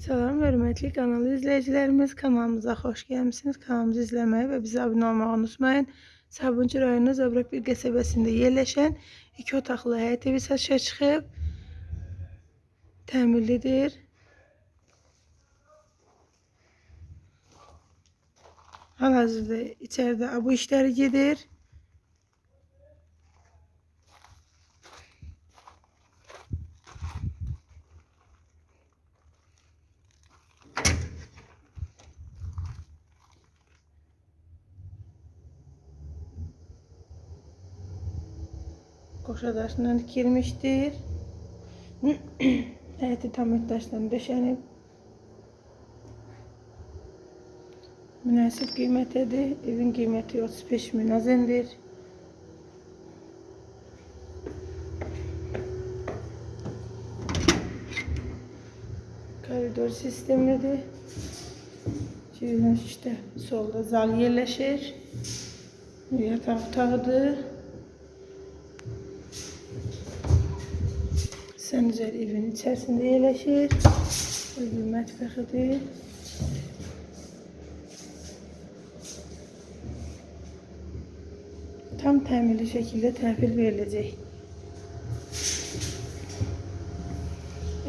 Salam hörmətli kanal izləyicilərimiz, kanalımıza xoş gəlmisiniz. Kanalımızı izləməyi və bizə abunə olmağı unutmayın. Sabunçu rayonu Zabrak bir qəsəbəsində yerləşən iki otaqlı həyət evi satışa çıxıb. Təmirlidir. Hal-hazırda içəridə bu işləri gedir. Qoşa daşından tikilmişdir. Həyəti tam daşdan döşənib. Münasib qiymətidir. Evin qiyməti 35 min azendir. Koridor sistemidir. Şöyle işte solda zal yerleşir. Yatak otağıdır. Səncər evin içərisində yerləşir. Evin mətbəxidir. Tam təmirli şəkildə təhvil veriləcək.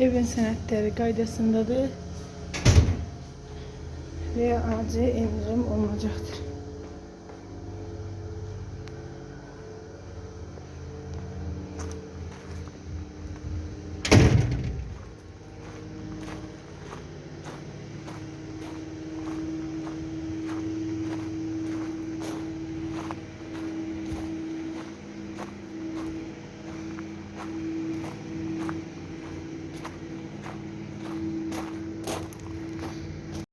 Evin sənədləri qaydasındadır və acil endirim olunacaqdır.